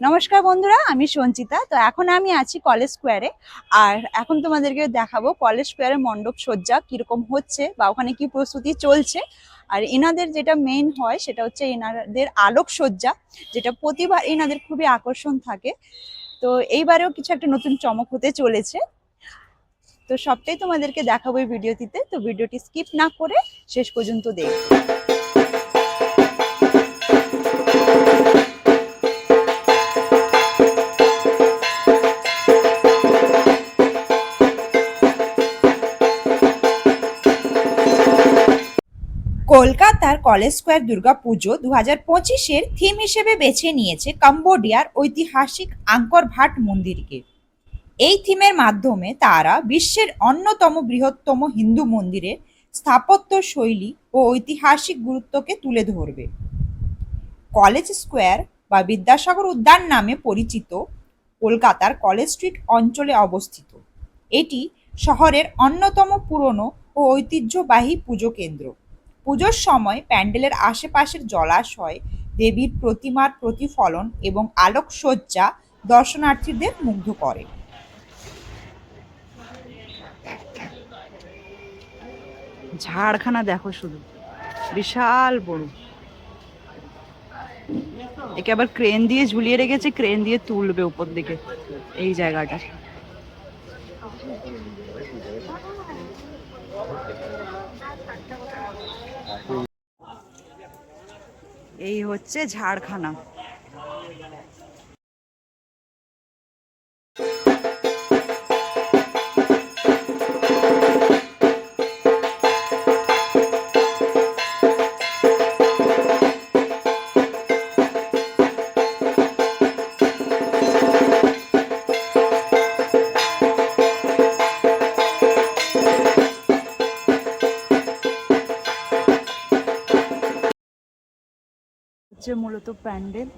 নমস্কার বন্ধুরা, আমি সঞ্চিতা। তো এখন আমি আছি কলেজ স্কোয়ারে। আর এখন তোমাদেরকে দেখাবো কলেজ স্কোয়ারে মণ্ডপ সজ্জা কীরকম হচ্ছে বা ওখানে কি প্রস্তুতি চলছে। আর এনাদের যেটা মেইন হয় সেটা হচ্ছে এনাদের আলোক সজ্জা, যেটা প্রতিবার এনাদের খুবই আকর্ষণ থাকে। তো এইবারেও কিছু একটা নতুন চমক হতে চলেছে। তো সবটাই তোমাদেরকে দেখাবো এই ভিডিওটিতে। তো ভিডিওটি স্কিপ না করে শেষ পর্যন্ত দেখ কলকাতার কলেজ স্কোয়ার দুর্গাপুজো দু হাজার পঁচিশের থিম হিসেবে বেছে নিয়েছে কম্বোডিয়ার ঐতিহাসিক আঙ্কর ভাট মন্দিরকে। এই থিমের মাধ্যমে তারা বিশ্বের অন্যতম বৃহত্তম হিন্দু মন্দিরের স্থাপত্য শৈলী ও ঐতিহাসিক গুরুত্বকে তুলে ধরবে। কলেজ স্কোয়ার বা বিদ্যাসাগর উদ্যান নামে পরিচিত কলকাতার কলেজ স্ট্রিট অঞ্চলে অবস্থিত। এটি শহরের অন্যতম পুরনো ও ঐতিহ্যবাহী পুজো কেন্দ্র। পুজোর সময় প্যান্ডেলের আশেপাশের জলাশয়, দেবীর প্রতিমার প্রতিফলন এবং আলোকসজ্জা দর্শনার্থীদের মুগ্ধ করে। ঝাড়খানা দেখো শুধু। বিশাল বড়। একে আবার ক্রেন দিয়ে ঝুলিয়ে রেখেছে, ক্রেন দিয়ে তুলবে উপর দিকে। এই জায়গাটা। এই হচ্ছে ঝাড়খানা। হচ্ছে মূলত প্যান্ডেল।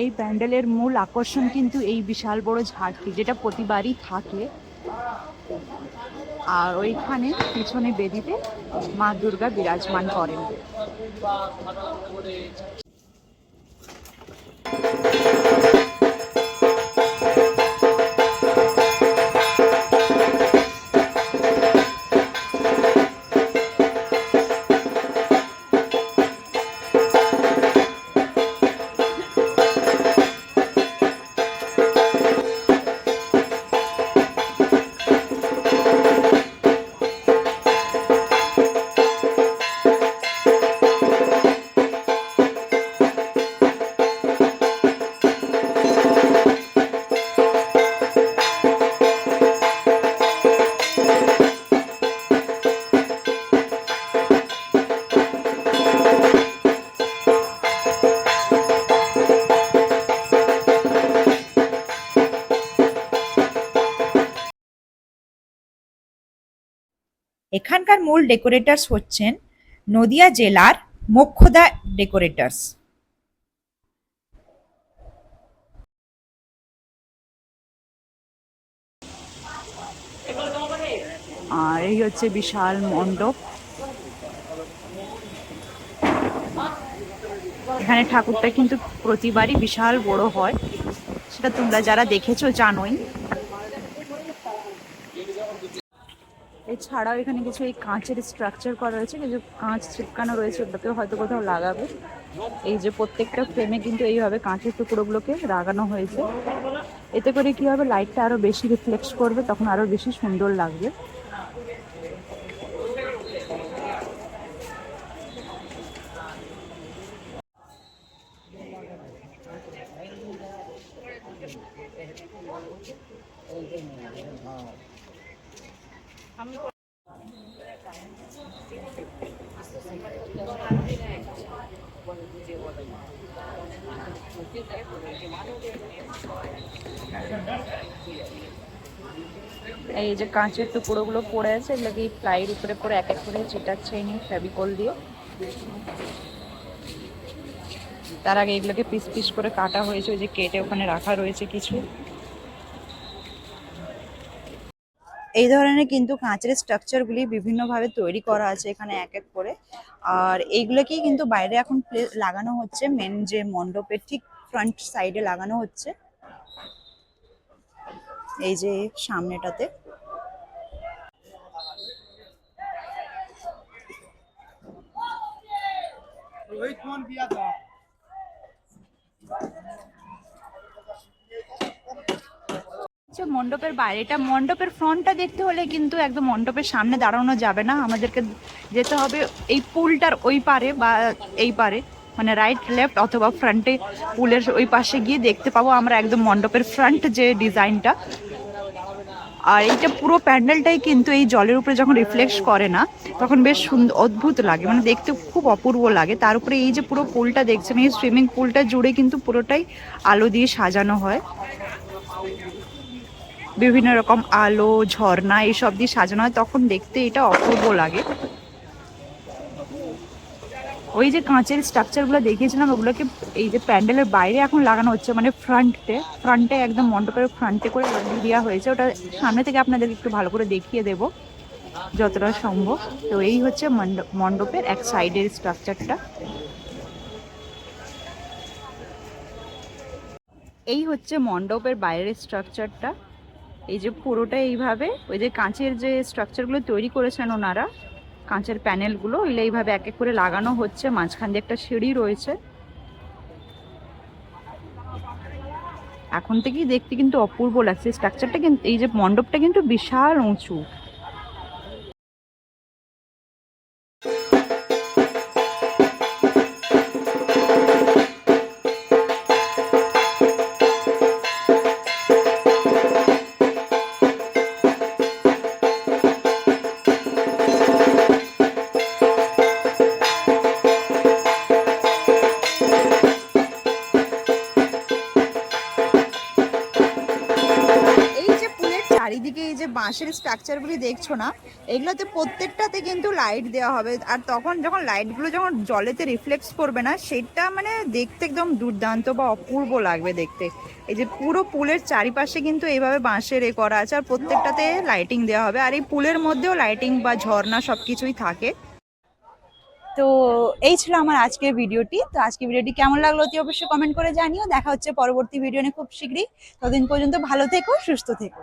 এই প্যান্ডেলের মূল আকর্ষণ কিন্তু এই বিশাল বড় ঝাড়টি, যেটা প্রতিবারই থাকে। আর ওইখানে পিছনে বেদিতে মা দুর্গা বিরাজমান করেন। এখানকার মূল ডেকোরেটার্স হচ্ছেন নদিয়া জেলার মোক্ষদা ডেকোরেটার্স আর এই হচ্ছে বিশাল মণ্ডপ। এখানে ঠাকুরটা কিন্তু প্রতিবারই বিশাল বড় হয়। সেটা তোমরা যারা দেখেছ, জানোই। এছাড়াও এখানে কিছু এই কাঁচের স্ট্রাকচার করা রয়েছে, কিছু কাঁচ চিপকানো রয়েছে ওটাকেও হয়তো কোথাও লাগাবে। এই যে প্রত্যেকটা ফ্রেমে কিন্তু এইভাবে কাঁচের টুকরোগুলোকে লাগানো হয়েছে। এতে করে কি হবে? লাইটটা আরও বেশি রিফ্লেক্ট করবে, তখন আরও বেশি সুন্দর লাগবে। এই যে কাঁচের টুকরোগুলো পড়ে আছে এগুলোকে এই প্লাইয়ের উপরে পরে এক এক করে চিটাচ্ছে নিয়ে ফেভিকল দিয়ে? তার আগে এগুলোকে পিস পিস করে কাটা হয়েছে, ওই যে কেটে ওখানে রাখা রয়েছে কিছু। এই ধরনের কিন্তু কাঁচের স্ট্রাকচারগুলি বিভিন্নভাবে তৈরি করা আছে এখানে এক এক করে। আর এইগুলোকেই কিন্তু বাইরে এখন লাগানো হচ্ছে। মেন যে মণ্ডপের ঠিক ফ্রন্ট সাইডে লাগানো হচ্ছে। এই যে সামনেটাতে। রোহিত মোহন বিয়া হচ্ছে মণ্ডপের বাইরেটা মণ্ডপের ফ্রন্টটা দেখতে হলে কিন্তু একদম মণ্ডপের সামনে দাঁড়ানো যাবে না। আমাদেরকে যেতে হবে এই পুলটার ওই পারে বা এই পারে মানে রাইট লেফট অথবা ফ্রন্টে পুলের ওই পাশে গিয়ে দেখতে পাবো আমরা একদম মণ্ডপের ফ্রন্ট যে ডিজাইনটা আর এইটা পুরো প্যান্ডেলটাই কিন্তু এই জলের উপরে যখন রিফ্লেক্ট করে না, তখন বেশ সুন্দর অদ্ভুত লাগে। মানে দেখতে খুব অপূর্ব লাগে। তার উপরে এই যে পুরো পুলটা দেখছেন, এই সুইমিং পুলটা জুড়ে কিন্তু পুরোটাই আলো দিয়ে সাজানো হয়। বিভিন্ন রকম আলো, ঝর্ণা এইসব দিয়ে সাজানো হয়। তখন দেখতে এটা অপূর্ব লাগে। ওই যে কাঁচের স্ট্রাকচারগুলো দেখিয়েছিলাম, ওগুলোকে এই যে প্যান্ডেলের বাইরে এখন লাগানো হচ্ছে মানে ফ্রন্টে ফ্রন্টে একদম মণ্ডপের ফ্রন্টে করে দেওয়া হয়েছে। ওটা সামনে থেকে আপনাদের একটু ভালো করে দেখিয়ে দেব, যতটা সম্ভব। তো এই হচ্ছে মণ্ডপ- মণ্ডপের এক সাইডের স্ট্রাকচারটা এই হচ্ছে মণ্ডপের বাইরের স্ট্রাকচারটা এই যে পুরোটা এইভাবে, ওই যে কাঁচের যে স্ট্রাকচারগুলো তৈরি করেছেন ওনারা, কাঁচের প্যানেলগুলো ওইগুলো এইভাবে এক এক করে লাগানো হচ্ছে, মাঝখান দিয়ে একটা সিঁড়ি রয়েছে। এখন থেকেই দেখতে কিন্তু অপূর্ব লাগছে। স্ট্রাকচারটা কিন্তু, এই যে মণ্ডপটা কিন্তু বিশাল উঁচু। চারিদিকে এই যে বাঁশের স্ট্রাকচারগুলি দেখছ না, এগুলোতে প্রত্যেকটাতে কিন্তু লাইট দেওয়া হবে। আর তখন যখন লাইটগুলো যখন জলেতে রিফ্লেক্স করবে না, সেটা মানে দেখতে একদম দুর্দান্ত বা অপূর্ব লাগবে দেখতে। এই যে পুরো পুলের চারিপাশে কিন্তু এইভাবে বাঁশের এ করা আছে আর প্রত্যেকটাতে লাইটিং দেওয়া হবে। আর এই পুলের মধ্যেও লাইটিং বা ঝর্ণা সব কিছুই থাকে। তো এই ছিল আমার আজকের ভিডিওটি। তো আজকের ভিডিওটি কেমন লাগল অতি অবশ্যই কমেন্ট করে জানিও। দেখা হচ্ছে পরবর্তী ভিডিও নিয়ে খুব শীঘ্রই। ততদিন পর্যন্ত ভালো থেকো, সুস্থ থেকো।